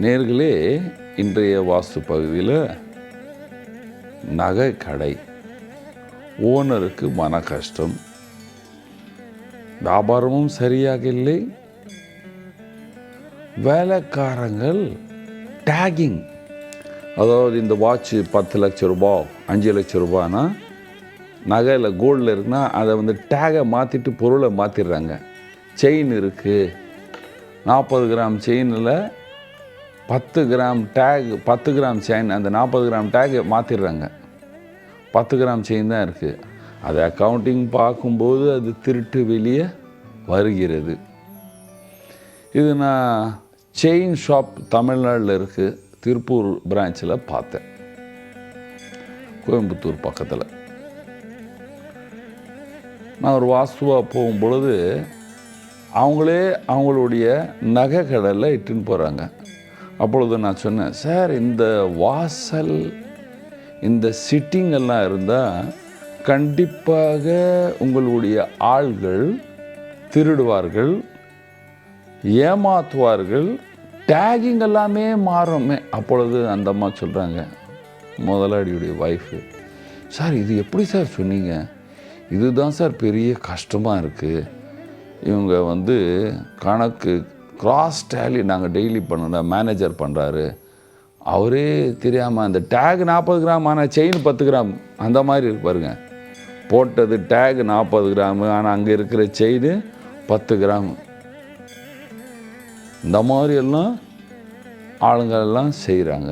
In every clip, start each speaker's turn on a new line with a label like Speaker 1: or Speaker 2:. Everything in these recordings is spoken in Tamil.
Speaker 1: நேர்களே இன்றைய வாஸ்து பகுதியில் நகை கடை. ஓனருக்கு மன கஷ்டம். வியாபாரமும் சரியாக இல்லை. வேலைக்காரங்கள் டேகிங். அதாவது இந்த வாட்சு பத்து லட்ச ரூபா அஞ்சு லட்ச ரூபானா நகையில் கோல்டில் இருக்குன்னா அதை வந்து டேகை மாற்றிட்டு பொருளை மாற்றிடுறாங்க செயின் இருக்குது நாற்பது கிராம் செயினில் பத்து கிராம் டேக் பத்து கிராம் செயின் அந்த நாற்பது கிராம் டேக் மாற்றிடுறாங்க பத்து கிராம் செயின் தான் இருக்குது அது அக்கௌண்டிங் பார்க்கும்போது அது திருட்டு வெளியே வருகிறது. இது நான் செயின் ஷாப் தமிழ்நாட்டில் இருக்குது திருப்பூர் பிரான்ச்சில் பார்த்தேன். கோயம்புத்தூர் பக்கத்தில். நான் ஒரு வாஸ்துவாக போகும் பொழுது அவங்களே அவங்களுடைய நகை கடலில் இட்டுன்னு போகிறாங்க அப்பொழுது நான் சொன்னேன் சார் இந்த வாசல் இந்த சிட்டிங் எல்லாம் இருந்தால் கண்டிப்பாக உங்களுடைய ஆள்கள் திருடுவார்கள் ஏமாத்துவார்கள் டேகிங் எல்லாமே மாறுமே. அப்பொழுது அந்த அம்மா சொல்கிறாங்க முதலாளியுடைய ஒய்ஃபு சார் இது எப்படி சார் சொன்னீங்க? இதுதான் சார் பெரிய கஷ்டமாக இருக்குது இவங்க வந்து கணக்கு கிராஸ் டேலி நாங்கள் டெய்லி பண்ணோட மேனேஜர் பண்ணுறாரு. அவரே தெரியாமல் அந்த டேக் நாற்பது கிராம் ஆனால் செயின் பத்து கிராம் அந்த மாதிரி இருக்கு பாருங்க போட்டது டேக் நாற்பது கிராமு ஆனால் அங்கே இருக்கிற செயின் பத்து கிராம். இந்த மாதிரி எல்லாம் செய்கிறாங்க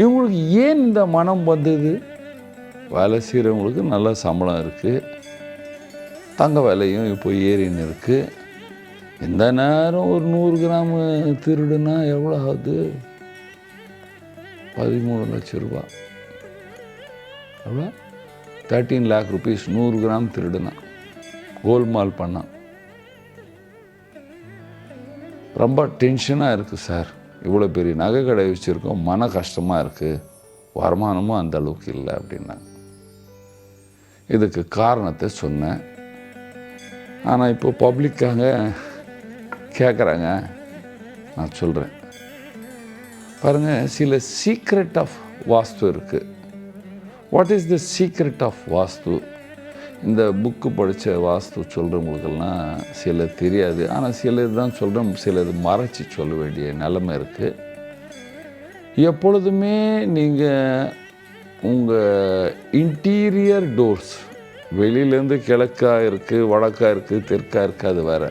Speaker 1: இவங்களுக்கு ஏன் இந்த மனம் வந்தது? வேலை செய்கிறவங்களுக்கு நல்ல சம்பளம் இருக்குது தங்க விலையும் இப்போ ஏறின்னு இருக்குது எந்த நேரம் ஒரு நூறு கிராம் திருடுனா எவ்வளோ ஆகுது? பதிமூணு லட்சம் ரூபா. எவ்வளோ தேர்ட்டீன் லேக் ருபீஸ் நூறு கிராம் திருடுனான் கோல்மால் பண்ணான் ரொம்ப டென்ஷனாக இருக்குது சார் இவ்வளோ பெரிய நகை கடை வச்சுருக்கோம். மன கஷ்டமாக இருக்குது வருமானமும் அந்த அளவுக்கு இல்லை அப்படின்னாங்க இதுக்கு காரணத்தை சொன்னேன். ஆனால் இப்போ பப்ளிக்காக கேட்குறாங்க நான் சொல்கிறேன் பாருங்கள் சில சீக்ரெட் ஆஃப் வாஸ்து இருக்குது what is the secret of vastu இந்த புக்கு படித்த வாஸ்து சொல்கிறவங்களுக்கெல்லாம் சில தெரியாது. ஆனால் சிலது தான் சொல்கிறேன் சிலது மறைச்சி சொல்ல வேண்டிய நிலைமை இருக்குது எப்பொழுதுமே நீங்கள் உங்கள் இன்டீரியர் டோர்ஸ் வெளியிலேருந்து கிழக்காக இருக்குது வடக்காக இருக்குது தெற்காக இருக்குது அது வேறு.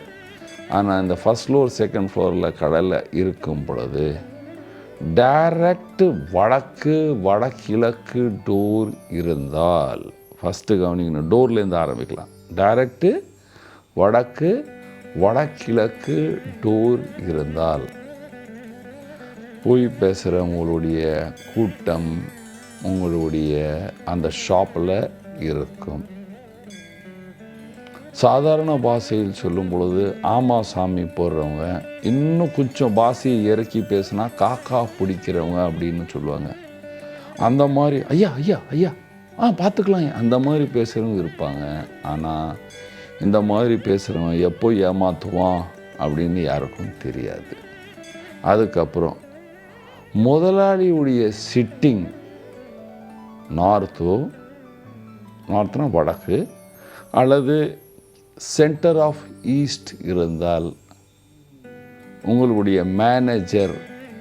Speaker 1: ஆனால் இந்த ஃபஸ்ட் ஃப்ளோர் செகண்ட் ஃப்ளோரில் கடலில் இருக்கும் பொழுது டைரக்ட் வடக்கு வடகிழக்கு டோர் இருந்தால் ஃபஸ்ட்டு கவனிக்கணும் டோர்லேருந்து ஆரம்பிக்கலாம். டைரக்டு வடக்கு வடகிழக்கு டோர் இருந்தால் போய் பேசுகிற உங்களுடைய கூட்டம் உங்களுடைய அந்த ஷாப்பில் இருக்கும். சாதாரண பாஷையில் சொல்லும் பொழுது ஆமா சாமி போடுறவங்க இன்னும் கொஞ்சம் பாஷையை இறக்கி பேசுனா காக்கா பிடிக்கிறவங்க அப்படின்னு சொல்லுவாங்க. அந்த மாதிரி ஐயா ஐயா ஐயா ஆ பார்த்துக்கலாம் அந்த மாதிரி பேசுகிறவங்க இருப்பாங்க. ஆனால் இந்த மாதிரி பேசுகிறவன் எப்போ ஏமாற்றுவான் அப்படின்னு யாருக்கும் தெரியாது. அதுக்கப்புறம் முதலாளியுடைய சிட்டிங் நார்த்தோ நார்த்னா வடக்கு அல்லது சென்டர் ஆஃப் ஈஸ்ட் இருந்தால் உங்களுடைய manager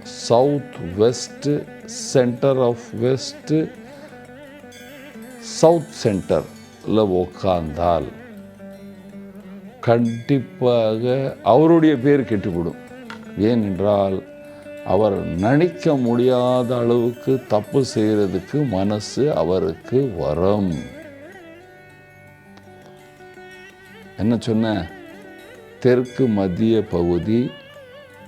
Speaker 1: south west centre of west south சென்டரில் உட்கார்ந்தால் கண்டிப்பாக அவருடைய பேர் கெட்டுவிடும் ஏனென்றால் அவர் நினைக்க முடியாத அளவுக்கு தப்பு செய்கிறதுக்கு மனசு அவருக்கு வரும். என்ன சொன்ன? தெற்கு மத்திய பகுதி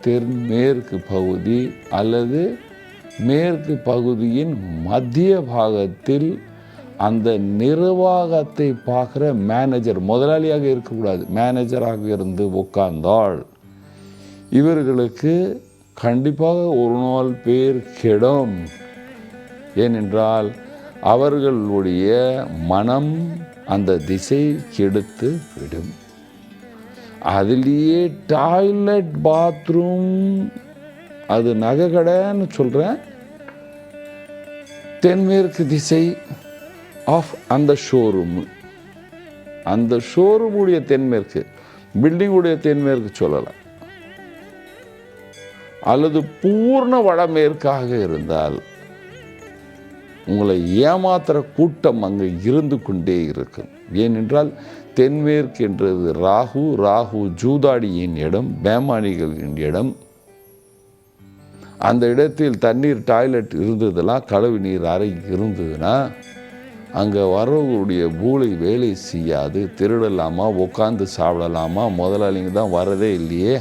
Speaker 1: தென்மேற்கு பகுதி அல்லது மேற்கு பகுதியின் மத்திய பாகத்தில் அந்த நிர்வாகத்தை பார்க்குற மேனேஜர் முதலாளியாக இருக்கக்கூடாது. மேனேஜராக இருந்து உட்கார்ந்தாள் இவர்களுக்கு கண்டிப்பாக ஒரு நாள் பேர் கெடும். ஏனென்றால் அவர்களுடைய மனம் அந்த திசை கெடுத்து விடும். அதுலேயே டாய்லெட் பாத்ரூம் அது நகை கடைன்னு சொல்கிறேன் தென்மேற்கு திசை ஆஃப் அந்த ஷோரூம் அந்த ஷோரூமுடைய தென்மேற்கு பில்டிங்குடைய தென்மேற்கு சொல்லலாம். அல்லது பூர்ண வடமேற்காக இருந்தால் உங்களை ஏமாத்துற கூட்டம் அங்கே இருந்து கொண்டே இருக்கும் ஏனென்றால் தென்மேற்கு என்றது ராகு ராகு ஜூதாடியின் இடம் பேமானிகளின் இடம். அந்த இடத்தில் தண்ணீர் டாய்லெட் இருந்ததெல்லாம் கழுவு நீர் அறை இருந்ததுன்னா அங்கே வரவங்களுடைய மூளை வேலை செய்யாது திருடலாமா உட்காந்து சாப்பிடலாமா முதலாளிங்க தான் வரதே இல்லையே.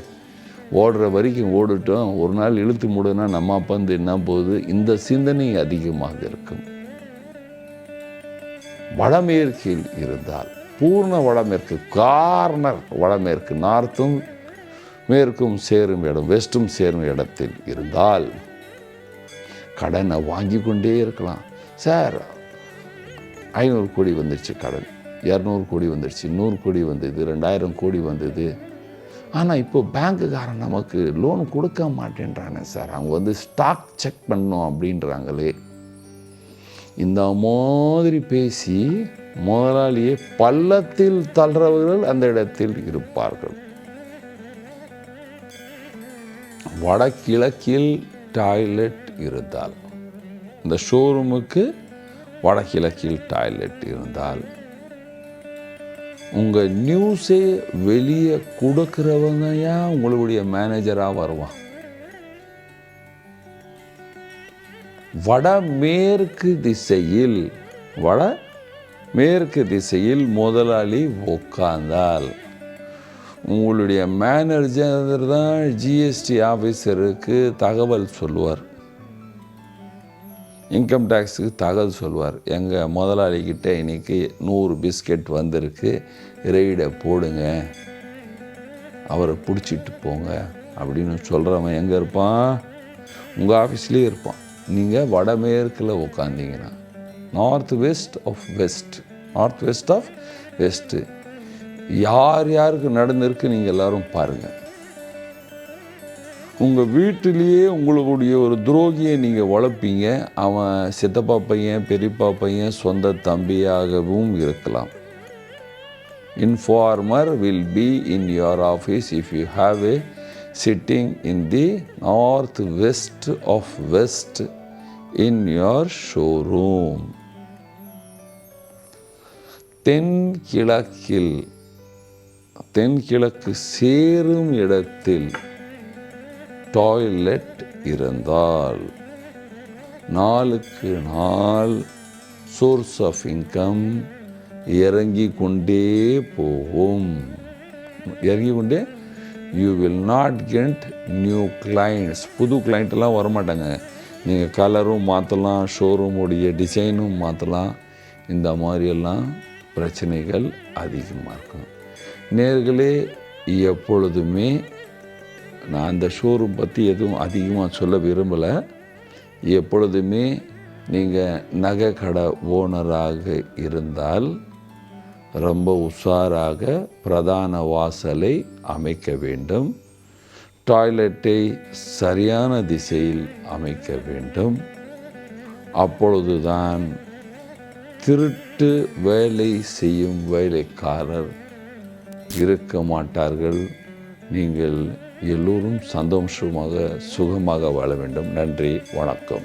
Speaker 1: ஓடுற வரைக்கும் ஓடிட்டோம். ஒரு நாள் இழுத்து மூடுனா நம்ம பந்து என்ன போகுது? இந்த சிந்தனை அதிகமாக இருக்கும். வடமேற்கில் இருந்தால் பூர்ண வடமேற்கு கார்னர் வடமேற்கு நார்த்தும் மேற்கும் சேரும் இடம் வெஸ்ட்டும் சேரும் இடத்தில் இருந்தால் கடனை வாங்கி கொண்டே இருக்கலாம். சார் ஐநூறு கோடி வந்துடுச்சு கடன் இரநூறு கோடி வந்துடுச்சு நூறு கோடி வந்தது ரெண்டாயிரம் கோடி வந்தது. ஆனால் இப்போ பேங்க்குக்காரன் நமக்கு லோன் கொடுக்க மாட்டேன்றானே சார். அவங்க வந்து ஸ்டாக் செக் பண்ணோம் அப்படின்றாங்களே. இந்த மாதிரி பேசி முதலாளியை பள்ளத்தில் தள்ளுறவர்கள் அந்த இடத்தில் இருப்பார்கள். வடகிழக்கில் டாய்லெட் இருந்தால். இந்த ஷோரூமுக்கு வடகிழக்கில் டாய்லெட் இருந்தால். உங்கள் நியூஸே வெளியே கொடுக்குறவங்க ஏன் உங்களுடைய மேனேஜராக வருவான்? வடமேற்கு திசையில் வட மேற்கு திசையில் முதலாளி உட்கார்ந்தால் உங்களுடைய மேனேஜர் தான் ஜிஎஸ்டி ஆஃபீஸருக்கு தகவல் சொல்லுவார். இன்கம் டேக்ஸுக்கு தகவல் சொல்வார். எங்கள் முதலாளிக்கிட்ட இன்றைக்கி நூறு பிஸ்கெட் வந்திருக்கு ரெய்டை போடுங்க அவரை பிடிச்சிட்டு போங்க அப்படின்னு சொல்கிறவன் எங்கே இருப்பான்? உங்கள் ஆஃபீஸ்லேயே இருப்பான். நீங்கள் வடமேற்கில் உட்காந்தீங்கன்னா north west of west north west of west யார் யாருக்கு நடந்திருக்கு நீங்கள் எல்லோரும் பாருங்கள் உங்கள் வீட்டிலேயே உங்களுடைய ஒரு துரோகியை நீங்கள் வளர்ப்பீங்க. அவன் சித்தப்பா பையன் பெரியப்பா பையன் சொந்த தம்பியாகவும் இருக்கலாம். Informer will be in your office if you have a sitting in the north west of west in your showroom தென்கிழக்கில் தென்கிழக்கு சேரும் இடத்தில் டாய்லெட் இருந்தால் நாளுக்கு நாள் சோர்ஸ் ஆஃப் இன்கம் இறங்கி கொண்டே போகும். இறங்கி கொண்டே you will not get new clients புது கிளைண்ட்டெல்லாம் வரமாட்டாங்க. நீங்கள் கலரும் மாற்றலாம் ஷோரூமுடைய டிசைனும் மாற்றலாம் இந்த மாதிரியெல்லாம் பிரச்சனைகள் அதிகமாக இருக்கும். நேர்களே எப்பொழுதுமே நான் அந்த ஷோரூம் பற்றி எதுவும் அதிகமாக சொல்ல விரும்பலை. எப்பொழுதுமே நீங்கள் நகை கடை ஓனராக இருந்தால் ரொம்ப உஷாராக பிரதான வாசலை அமைக்க வேண்டும். டாய்லெட்டை சரியான திசையில் அமைக்க வேண்டும். அப்பொழுதுதான் திருட்டு வேலை செய்யும் வேலைக்காரர் இருக்க மாட்டார்கள். நீங்கள் எல்லோரும் சந்தோஷமாக சுகமாக வாழ வேண்டும். நன்றி வணக்கம்.